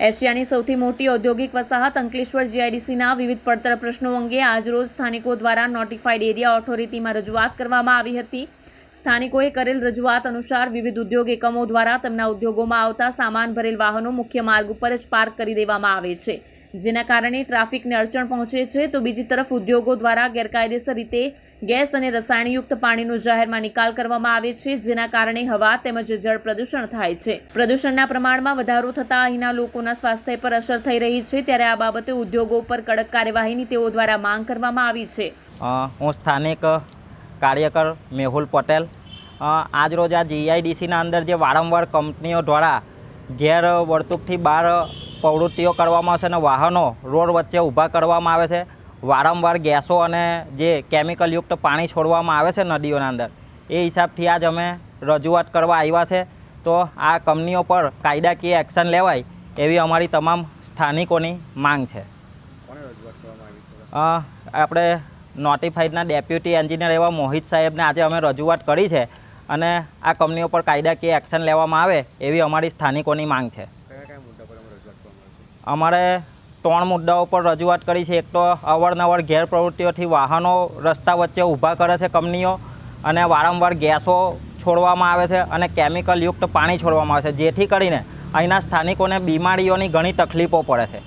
એશિયાની સૌથી મોટી ઔદ્યોગિક વસાહત અંકલેશ્વર જીઆઈડીસીના વિવિધ પડતર પ્રશ્નો અંગે આજરોજ સ્થાનિકો દ્વારા નોટિફાઈડ એરિયા ઓથોરિટીમાં રજૂઆત કરવામાં આવી હતી. સ્થાનિકોએ કરેલ રજૂઆત અનુસાર વિવિધ ઉદ્યોગ એકમો દ્વારા તેમના ઉદ્યોગોમાં આવતા સામાન ભરેલ વાહનો મુખ્ય માર્ગ ઉપર જ પાર્ક કરી દેવામાં આવે છે. જેના કારણે ટ્રાફિકને અડચણ પહોંચે છે તો બીજી તરફ ઉદ્યોગો દ્વારા ગેરકાયદેસર રીતે ગેસ અને રસાયણયુક્ત પાણીનો જાહેરમાં નિકાલ કરવામાં આવે છે, જેના કારણે હવા તેમજ જળ પ્રદૂષણ થાય છે. પ્રદૂષણના પ્રમાણમાં વધારો થતાં અહીંના લોકોના સ્વાસ્થ્ય પર અસર થઈ રહી છે, ત્યારે આ બાબતે ઉદ્યોગો પર કડક કાર્યવાહીની તેઓ દ્વારા માંગ કરવામાં આવી છે. હું સ્થાનિક કાર્યકર મેહુલ પટેલ. આજરોજ આ જીઆઈડીસીના અંદર જે વારંવાર કંપનીઓ દ્વારા ગેરવર્તુકથી બહાર પ્રવૃત્તિઓ કરવામાં આવે છે અને વાહનો રોડ વચ્ચે ઊભા કરવામાં આવે છે વારંવાર ગેસો અને જે કેમિકલયુક્ત પાણી છોડવામાં આવે છે નદીઓના અંદર એ હિસાબથી આજ અમે રજૂઆત કરવા આવ્યા છે. તો આ કંપનીઓ પર કાયદાકીય એક્શન લેવાય એવી અમારી તમામ સ્થાનિકોની માંગ છે. આપણે નોટિફાઈડના ડેપ્યુટી એન્જિનિયર એવા મોહિત સાહેબને આજે અમે રજૂઆત કરી છે અને આ કંપનીઓ પર કાયદાકીય એક્શન લેવામાં આવે એવી અમારી સ્થાનિકોની માંગ છે? અમારે ત્રણ મુદ્દાઓ પર રજૂઆત કરી છે. એક તો અવારનવાર ગેરપ્રવૃત્તિઓથી વાહનો રસ્તા વચ્ચે ઊભા કરે છે કંપનીઓ અને વારંવાર ગેસો છોડવામાં આવે છે અને કેમિકલયુક્ત પાણી છોડવામાં આવે છે. જેથી કરીને અહીંના સ્થાનિકોને બીમારીઓની ઘણી તકલીફો પડે છે.